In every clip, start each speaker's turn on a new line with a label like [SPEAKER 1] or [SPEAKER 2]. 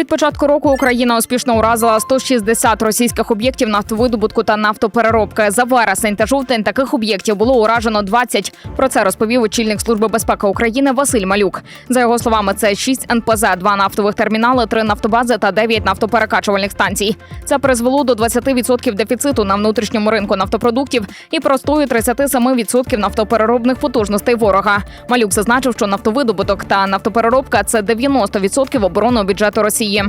[SPEAKER 1] Від початку року Україна успішно уразила 160 російських об'єктів нафтовидобутку та нафтопереробки. За вересень та жовтень таких об'єктів було уражено 20. Про це розповів очільник служби безпеки України Василь Малюк. За його словами, це 6 НПЗ, 2 нафтових термінали, 3 нафтобази та 9 нафтоперекачувальних станцій. Це призвело до 20% дефіциту на внутрішньому ринку нафтопродуктів і простою 37% нафтопереробних потужностей ворога. Малюк зазначив, що нафтовидобуток та нафтопереробка це 90% оборонного бюджету Росії. Росії.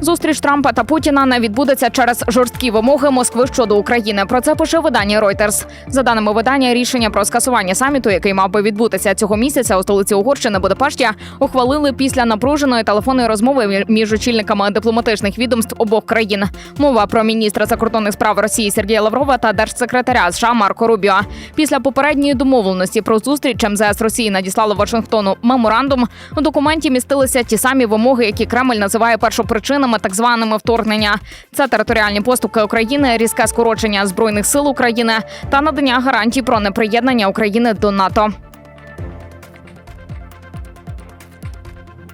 [SPEAKER 1] Зустріч Трампа та Путіна не відбудеться через жорсткі вимоги Москви щодо України. Про це пише видання Reuters. За даними видання, рішення про скасування саміту, який мав би відбутися цього місяця у столиці Угорщини Будапешті, ухвалили після напруженої телефонної розмови між очільниками дипломатичних відомств обох країн. Мова про міністра закордонних справ Росії Сергія Лаврова та держсекретаря США Марко Рубіо. Після попередньої домовленості про зустріч МЗС Росії надіслало Вашингтону меморандум. У документі містилися ті самі вимоги, які Кремль називає першопричинами так званими вторгнення. Це територіальні поступки України, різке скорочення збройних сил України та надання гарантій про неприєднання України до НАТО.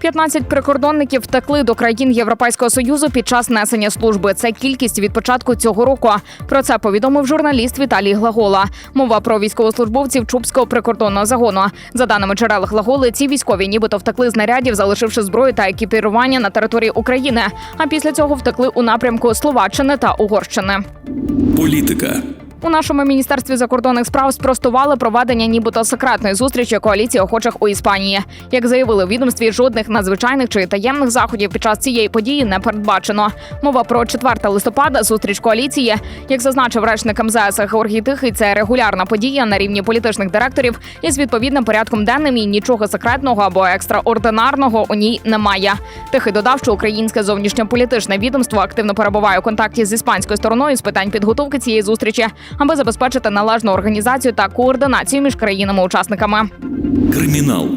[SPEAKER 1] 15 прикордонників втекли до країн Європейського союзу під час несення служби. Це кількість від початку цього року. Про це повідомив журналіст Віталій Глагола. Мова про військовослужбовців Чубського прикордонного загону. За даними джерел Глаголи, ці військові нібито втекли з нарядів, залишивши зброю та екіпірування на території України. А після цього втекли у напрямку Словаччини та Угорщини.
[SPEAKER 2] Політика.
[SPEAKER 1] У нашому міністерстві закордонних справ спростували проведення нібито секретної зустрічі коаліції охочих у Іспанії. Як заявили у відомстві, жодних надзвичайних чи таємних заходів під час цієї події не передбачено. Мова про 4 листопада зустріч коаліції. Як зазначив речник МЗС Георгій Тихий, це регулярна подія на рівні політичних директорів із відповідним порядком денним і нічого секретного або екстраординарного у ній немає. Тихий додав, що українське зовнішньополітичне відомство активно перебуває у контакті з іспанською стороною з питань підготовки цієї зустрічі, аби забезпечити належну організацію та координацію між країнами-учасниками.
[SPEAKER 2] Кримінал.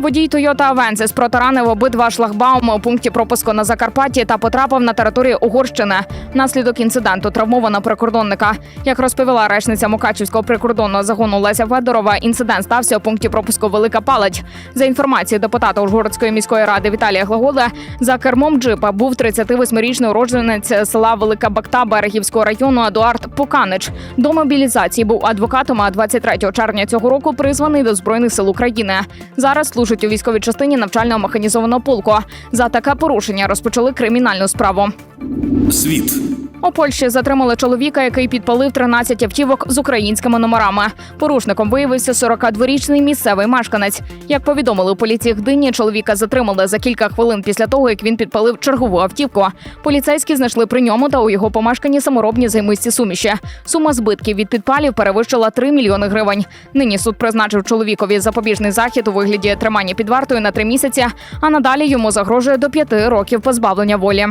[SPEAKER 1] Водій Toyota Avensis протаранив обидва шлагбауми у пункті пропуску на Закарпатті та потрапив на територію Угорщини. Внаслідок інциденту травмована прикордонника. Як розповіла речниця Мукачівського прикордонного загону Леся Федорова, інцидент стався у пункті пропуску Велика Палать. За інформацією депутата Ужгородської міської ради Віталія Глагола, за кермом джипа був 38-річний уродженець села Велика Бакта Берегівського району Едуард Поканич. До мобілізації був адвокатом, а 23 червня цього року призваний до збройних сил України. Зараз служить у військовій частині навчального механізованого полку. За таке порушення розпочали кримінальну справу.
[SPEAKER 2] Світ.
[SPEAKER 1] У Польщі затримали чоловіка, який підпалив 13 автівок з українськими номерами. Порушником виявився 42-річний місцевий мешканець. Як повідомили у поліції Гдині, чоловіка затримали за кілька хвилин після того, як він підпалив чергову автівку. Поліцейські знайшли при ньому та у його помешканні саморобні займисті суміші. Сума збитків від підпалів перевищила 3 мільйони гривень. Нині суд призначив чоловікові запобіжний захід у вигляді тримання під вартою на три місяці, а надалі йому загрожує до п'яти років позбавлення волі.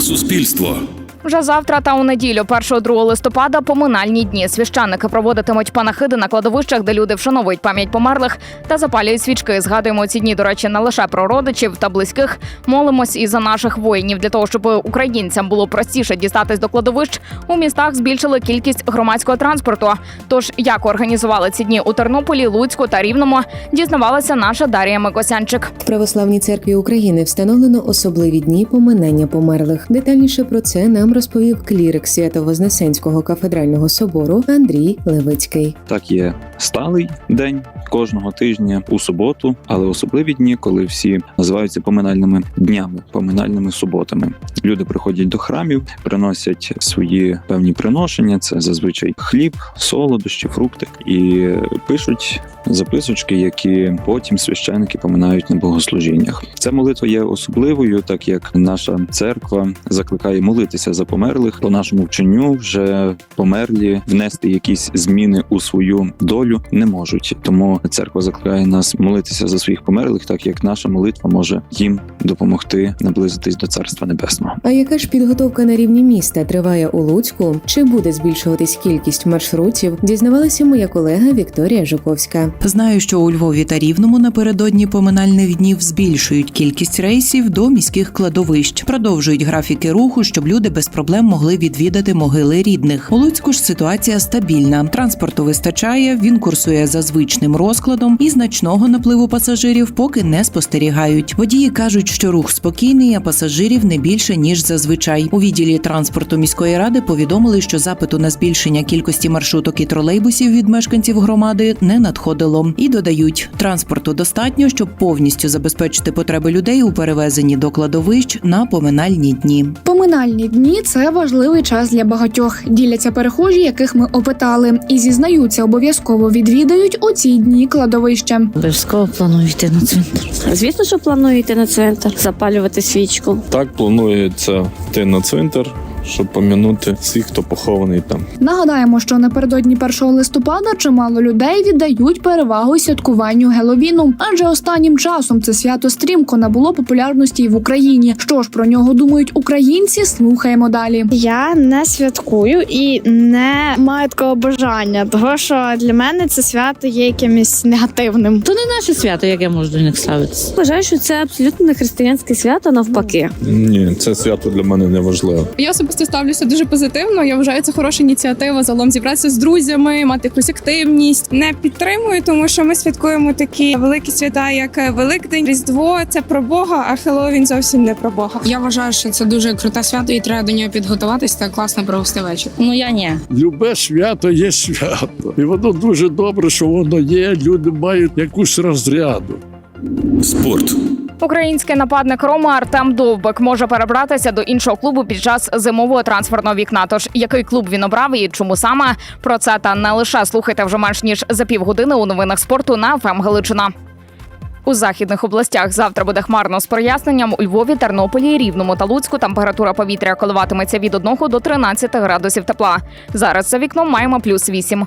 [SPEAKER 2] Суспільство.
[SPEAKER 1] Вже завтра та у неділю, 1-2 листопада, поминальні дні. Священники проводитимуть панахиди на кладовищах, де люди вшановують пам'ять померлих та запалюють свічки. Згадуємо ці дні, до речі, не лише про родичів та близьких. Молимось і за наших воїнів для того, щоб українцям було простіше дістатись до кладовищ. У містах збільшили кількість громадського транспорту. Тож як організували ці дні у Тернополі, Луцьку та Рівному, дізнавалася наша Дар'я Микосянчик.
[SPEAKER 3] В Православній церкві України встановлено особливі дні поминання померлих. Детальніше про це нам розповів клірик Свято-Вознесенського кафедрального собору Андрій Левицький.
[SPEAKER 4] Так є сталий день кожного тижня у суботу, але особливі дні, коли всі називаються поминальними днями, поминальними суботами. Люди приходять до храмів, приносять свої певні приношення. Це зазвичай хліб, солодощі, фрукти, і пишуть записочки, які потім священники поминають на богослужіннях. Ця молитва є особливою, так як наша церква закликає молитися за за померлих. По нашому вченню вже померлі внести якісь зміни у свою долю не можуть. Тому церква закликає нас молитися за своїх померлих, так як наша молитва може їм допомогти наблизитись до царства небесного.
[SPEAKER 3] А яка ж підготовка на рівні міста триває у Луцьку? Чи буде збільшуватись кількість маршрутів? Дізнавалася моя колега Вікторія Жуковська.
[SPEAKER 5] Знаю, що у Львові та Рівному напередодні поминальних днів збільшують кількість рейсів до міських кладовищ, продовжують графіки руху, щоб люди без проблем могли відвідати могили рідних. У Луцьку ж ситуація стабільна. Транспорту вистачає, він курсує за звичним розкладом і значного напливу пасажирів поки не спостерігають. Водії кажуть, що рух спокійний, а пасажирів не більше ніж зазвичай. У відділі транспорту міської ради повідомили, що запиту на збільшення кількості маршруток і тролейбусів від мешканців громади не надходило. І додають, транспорту достатньо, щоб повністю забезпечити потреби людей у перевезенні до кладовищ на поминальні дні.
[SPEAKER 6] Поминальні дні це важливий час для багатьох. Діляться перехожі, яких ми опитали, і зізнаються, обов'язково відвідають у ці дні кладовище.
[SPEAKER 7] Обов'язково планую йти на цвинтар. Звісно, що планую йти на цвинтар, запалювати свічку.
[SPEAKER 8] Так планується йти на цвинтар, щоб помінути всіх, хто похований там.
[SPEAKER 6] Нагадаємо, що напередодні 1 листопада чимало людей віддають перевагу святкуванню Геловіну, адже останнім часом це свято стрімко набуло популярності і в Україні. Що ж про нього думають українці? Слухаємо далі.
[SPEAKER 9] Я не святкую і не маю такого бажання, того що для мене це свято є якимось негативним.
[SPEAKER 7] То не наше свято, як я можу до них ставитися. Вважаю, що це абсолютно не християнське свято, навпаки.
[SPEAKER 8] Ні, це свято для мене не важливо.
[SPEAKER 10] Я особисто ставлюся дуже позитивно. Я вважаю, це хороша ініціатива загалом зібратися з друзями, мати якусь активність. Не підтримую, тому що ми святкуємо такі великі свята, як Великдень, Різдво. Це про Бога, а Хеллоуін зовсім не про Бога.
[SPEAKER 11] Я вважаю, що це дуже круте свято, і треба до нього підготуватись та класно провести вечір.
[SPEAKER 7] Ну я ні.
[SPEAKER 12] Любе свято є свято, і воно дуже добре, що воно є. Люди мають якусь розряду.
[SPEAKER 2] Спорт.
[SPEAKER 1] Український нападник Рома Артем Довбик може перебратися до іншого клубу під час зимового трансферного вікна. Тож який клуб він обрав і чому саме про це та не лише слухайте вже менш ніж за півгодини у новинах спорту на ФМ Галичина. У західних областях завтра буде хмарно з проясненням у Львові, Тернополі, Рівному та Луцьку. Температура повітря коливатиметься від 1 до 13 градусів тепла. Зараз за вікном маємо плюс 8.